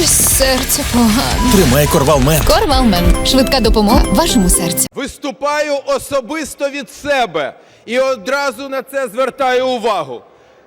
Щось серце погано. Тримай корвалмен. Корвалмен. Швидка допомога вашому серцю. Виступаю особисто від себе і одразу на це звертаю увагу.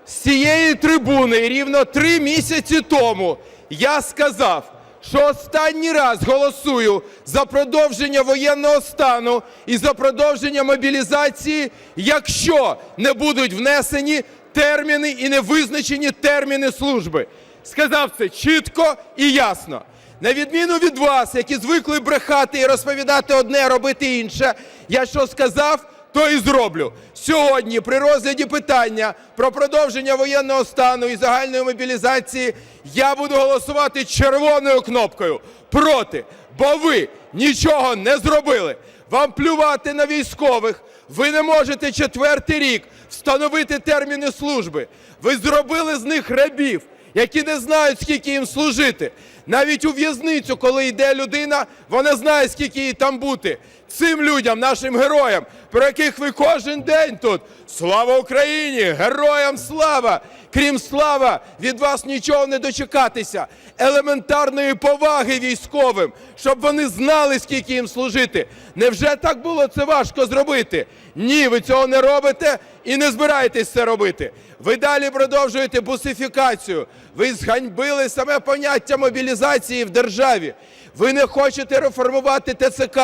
З цієї трибуни рівно три місяці тому я сказав, що останній раз голосую за продовження воєнного стану і за продовження мобілізації, якщо не будуть внесені терміни і не визначені терміни служби. Сказав це чітко і ясно. На відміну від вас, які звикли брехати і розповідати одне, робити інше, я що сказав, то і зроблю. Сьогодні, при розгляді питання про продовження воєнного стану і загальної мобілізації, я буду голосувати червоною кнопкою проти, бо ви нічого не зробили. Вам плювати на військових. Ви не можете четвертий рік встановити терміни служби. Ви зробили з них рабів які не знають, скільки їм служити. Навіть у в'язницю, коли йде людина, вона знає, скільки їй там бути. Цим людям, нашим героям, про яких ви кожен день тут. Слава Україні! Героям слава! Крім слава, від вас нічого не дочекатися. Елементарної поваги військовим, щоб вони знали, скільки їм служити. Невже так було це важко зробити? Ні, ви цього не робите і не збираєтесь це робити. Ви далі продовжуєте бусифікацію. Ви зганьбили саме поняття мобілізації в державі. Ви не хочете реформувати ТЦК.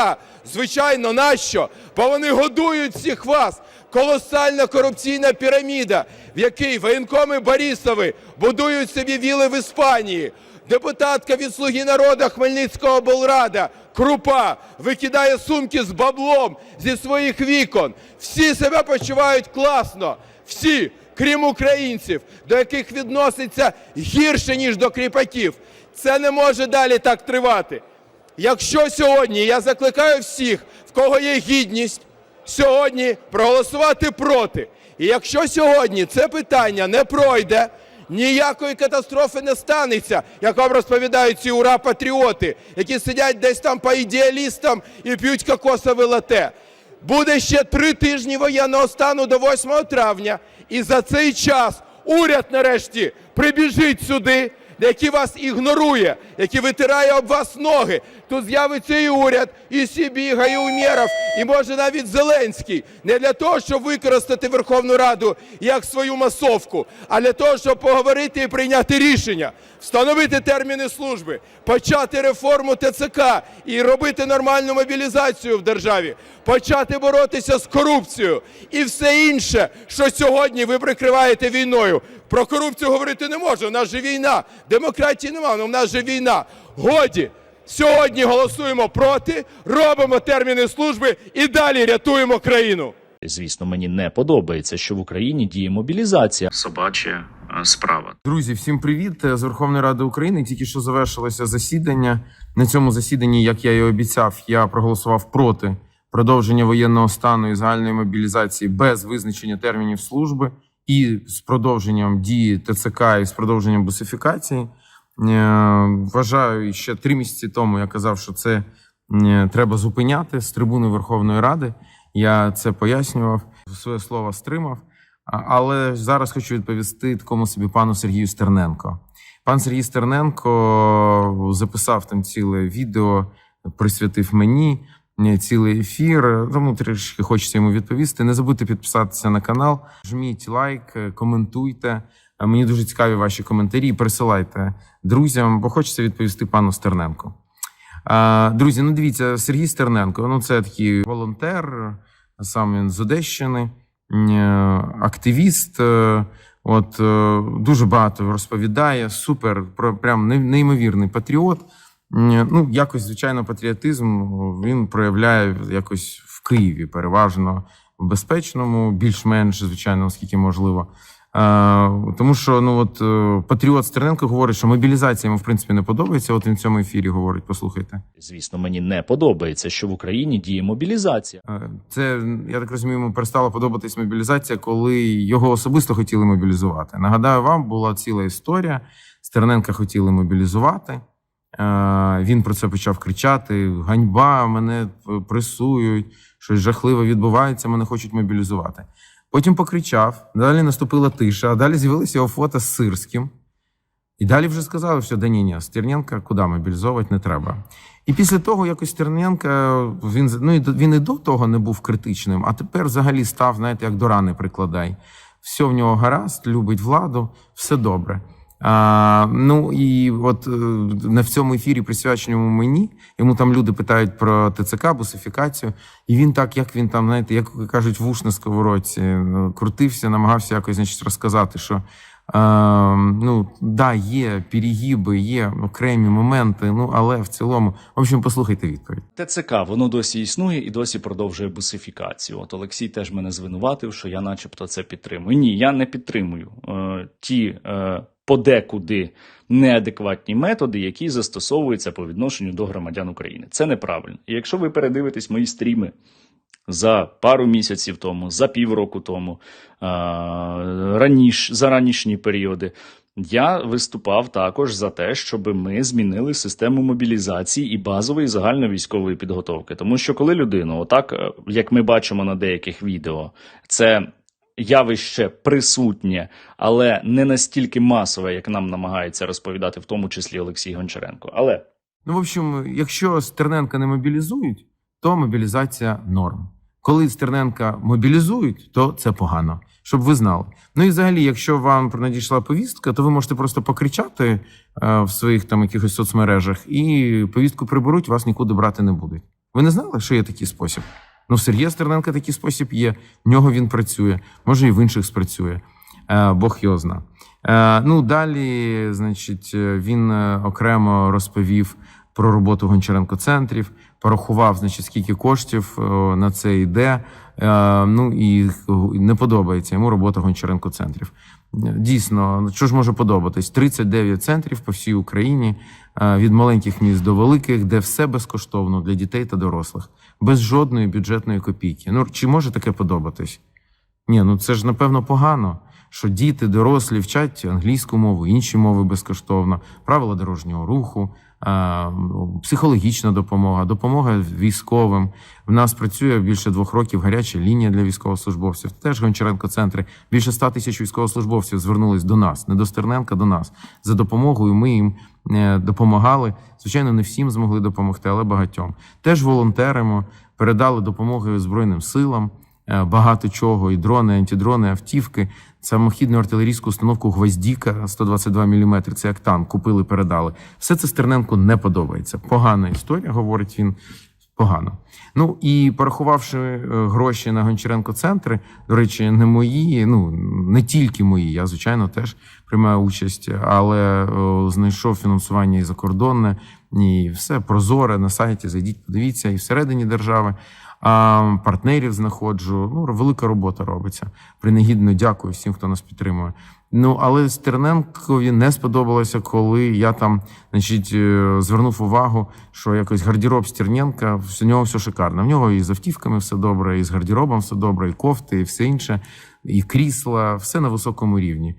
Звичайно, нащо? Бо вони годують всіх вас. Колосальна корупційна піраміда, в якій воєнкоми Борисови будують собі віли в Іспанії. Депутатка від «Слуги народу» Хмельницького облрада Крупа викидає сумки з баблом зі своїх вікон. Всі себе почувають класно. Всі, крім українців, до яких відноситься гірше, ніж до кріпаків. Це не може далі так тривати. Якщо сьогодні я закликаю всіх, в кого є гідність, сьогодні проголосувати проти. І якщо сьогодні це питання не пройде, ніякої катастрофи не станеться, як вам розповідають ці ура-патріоти, які сидять десь там по ідеалістам і п'ють кокосове лате. Буде ще три тижні воєнного стану до 8 травня, і за цей час уряд нарешті прибіжить сюди, який вас ігнорує, який витирає об вас ноги. Тут з'явиться і уряд, і Сібіга, і Умєров, і може навіть Зеленський. Не для того, щоб використати Верховну Раду як свою масовку, а для того, щоб поговорити і прийняти рішення, встановити терміни служби, почати реформу ТЦК і робити нормальну мобілізацію в державі, почати боротися з корупцією і все інше, що сьогодні ви прикриваєте війною. Про корупцію говорити не можна. У нас же війна. Демократії немає, але у нас же війна. Годі. Сьогодні голосуємо проти, робимо терміни служби і далі рятуємо країну. Звісно, мені не подобається, що в Україні діє мобілізація. собача е, справа. Друзі, всім привіт з Верховної Ради України. Тільки що завершилося засідання. На цьому засіданні, як я і обіцяв, я проголосував проти продовження воєнного стану і загальної мобілізації без визначення термінів служби і з продовженням дії ТЦК і з продовженням бусифікації. Е, Вважаю, ще три місяці тому я казав, що це е, треба зупиняти з трибуни Верховної Ради. Я це пояснював, своє слово стримав. Але зараз хочу відповісти такому собі пану Сергію Стерненко. Пан Сергій Стерненко записав там ціле відео, присвятив мені е, цілий ефір. Тому трішки хочеться йому відповісти. Не забудьте підписатися на канал, жміть лайк, е, коментуйте. Мені дуже цікаві ваші коментарі. Присилайте друзям, бо хочеться відповісти пану Стерненку. Друзі, ну дивіться, Сергій Стерненко, ну це такий волонтер, сам він з Одещини, е, активіст. е, От е, дуже багато розповідає, супер, прям неймовірний патріот. Ну, якось, звичайно, патріотизм він проявляє якось в Києві, переважно в безпечному, більш-менш, звичайно, наскільки можливо. Тому що ну от е, патріот Стерненко говорить, що мобілізація йому в принципі не подобається. От він в цьому ефірі говорить. Послухайте. Звісно, мені не подобається, що в Україні діє мобілізація. Е, Це я так розумію, йому перестала подобатись мобілізація, коли його особисто хотіли мобілізувати. Нагадаю, вам була ціла історія. Стерненка хотіли мобілізувати. Е, Він про це почав кричати: ганьба, мене пресують, щось жахливе відбувається, мене хочуть мобілізувати. Потім покричав, далі наступила тиша, а далі з'явилися його фото з Сирським. І далі вже сказали, що да ні, ні, Стерненка куди мобілізовувати не треба. І після того якось Стерненка, він, ну, він і до того не був критичним, а тепер взагалі став, знаєте, як до рани прикладай. Все в нього гаразд, любить владу, все добре. А, ну і от е, на цьому ефірі, присвяченому мені, йому там люди питають про ТЦК, бусифікацію, і він так, як він там, знаєте, як кажуть, вуш на сковородці, е, крутився, намагався якось значить, розказати, що е, ну да, є перегиби, є окремі моменти, ну але в цілому, в общем, послухайте відповідь. ТЦК воно досі існує і досі продовжує бусифікацію. От Олексій теж мене звинуватив, що я, начебто, це підтримую. Ні, я не підтримую е, ті е, подекуди неадекватні методи, які застосовуються по відношенню до громадян України. Це неправильно. І якщо ви передивитесь мої стріми. За пару місяців тому, за півроку тому, раніш, за ранішні періоди, я виступав також за те, щоб ми змінили систему мобілізації і базової загальновійськової підготовки. Тому що коли людину, отак е, як ми бачимо на деяких відео, це явище присутнє, але не настільки масове, як нам намагається розповідати, в тому числі Олексій Гончаренко. Але Ну, в общем, якщо Стерненка не мобілізують, то мобілізація норм. Коли Стерненка мобілізують, то це погано, щоб ви знали. Ну і взагалі, якщо вам надійшла повістка, то ви можете просто покричати е, в своїх там якихось соцмережах, і повістку приберуть, вас нікуди брати не будуть. Ви не знали, що є такий спосіб? Ну, в Сергія Стерненка такий спосіб є. В нього він працює, може і в інших спрацює. Е, Бог його зна. Е, Ну, далі, значить, е, він окремо розповів про роботу Гончаренко центрів, порахував, значить, скільки коштів на це йде. Ну і не подобається йому робота Гончаренко центрів. Дійсно, ну, що ж може подобатись? 39 центрів по всій Україні, від маленьких міст до великих, де все безкоштовно для дітей та дорослих, без жодної бюджетної копійки. Ну чи може таке подобатись? Ні, ну це ж напевно погано, що діти, дорослі вчать англійську мову, інші мови безкоштовно, правила дорожнього руху, психологічна допомога, допомога військовим. В нас працює більше двох років гаряча лінія для військовослужбовців. Теж Гончаренко центри. Більше ста тисяч військовослужбовців звернулись до нас, не до Стерненка, до нас за допомогою. Ми їм е, допомагали. Звичайно, не всім змогли допомогти, але багатьом. Теж волонтеримо, передали допомоги Збройним силам. Е, Багато чого, і дрони, антидрони, автівки, самохідну артилерійську установку Гвоздіка 122 мм, Це як танк, купили, передали. Все це Стерненку не подобається. Погана історія, говорить він. Погано. Ну і порахувавши е, гроші на Гончаренко центри, до речі, не мої, ну не тільки мої. Я звичайно теж приймаю участь, але о, знайшов фінансування і закордонне, і все прозоре на сайті. Зайдіть, подивіться, і всередині держави. Партнерів знаходжу. Ну, велика робота робиться. Принагідно дякую всім, хто нас підтримує. Ну але Стерненкові не сподобалося, коли я там, значить, е, звернув увагу, що якось гардероб Стерненка, в нього все шикарно. В нього і з автівками все добре, і з гардеробом все добре, і кофти, і все інше, і крісла, все на високому рівні.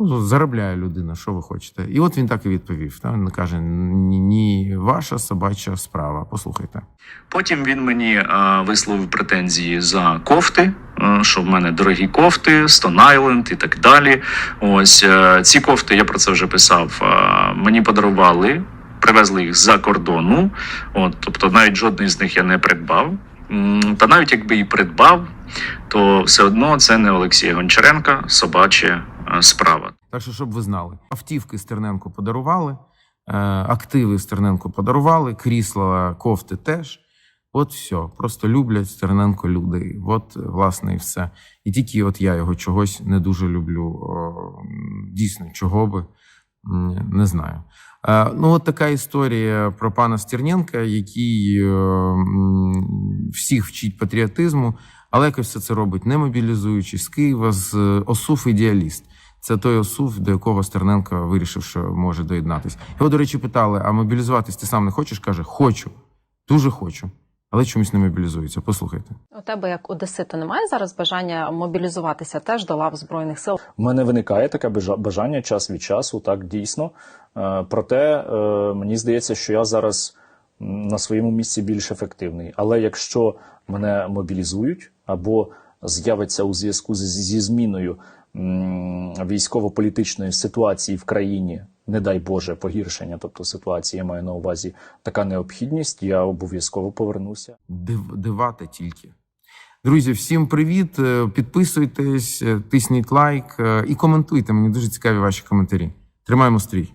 Ну, заробляє людина, що ви хочете. І от він так і відповів. Та? Він каже: ні, ваша собача справа. Послухайте. Потім він мені е, висловив претензії за кофти, е, що в мене дорогі кофти, Stone Island і так далі. Ось е, ці кофти, я про це вже писав. е, мені подарували, привезли їх з-за кордону. От, тобто, навіть жодний з них я не придбав. Та навіть якби і придбав, то все одно це не Олексія Гончаренка, собача е, справа. Так що, щоб ви знали, автівки Стерненко подарували, е, активи Стерненко подарували, крісла, кофти теж. От все. Просто люблять Стерненко люди. От, власне, і все. І тільки от я його чогось не дуже люблю. Дійсно, чого би не знаю. Е, Ну, от така історія про пана Стерненка, який е, всіх вчить патріотизму, але якось все це робить не мобілізуючи з Києва, з е, ОСУФ ідеаліст. Це той ОСУФ, до якого Стерненко вирішив, що може доєднатися. Його, до речі, питали: а мобілізуватись ти сам не хочеш? Каже, хочу, дуже хочу, але чомусь не мобілізується. Послухайте. У тебе, як одесита, немає зараз бажання мобілізуватися теж до лав збройних сил? в мене виникає таке бажа- бажання час від часу, так дійсно. Е, Проте е, мені здається, що я зараз на своєму місці більш ефективний. Але якщо мене мобілізують або з'явиться у зв'язку зі зміною військово-політичної ситуації в країні, не дай Боже, погіршення, тобто ситуації, я маю на увазі така необхідність, я обов'язково повернуся. Див, дивати тільки. Друзі, всім привіт! Е, Підписуйтесь, е, тисніть лайк е, і коментуйте. Мені дуже цікаві ваші коментарі. Тримаємо стрій.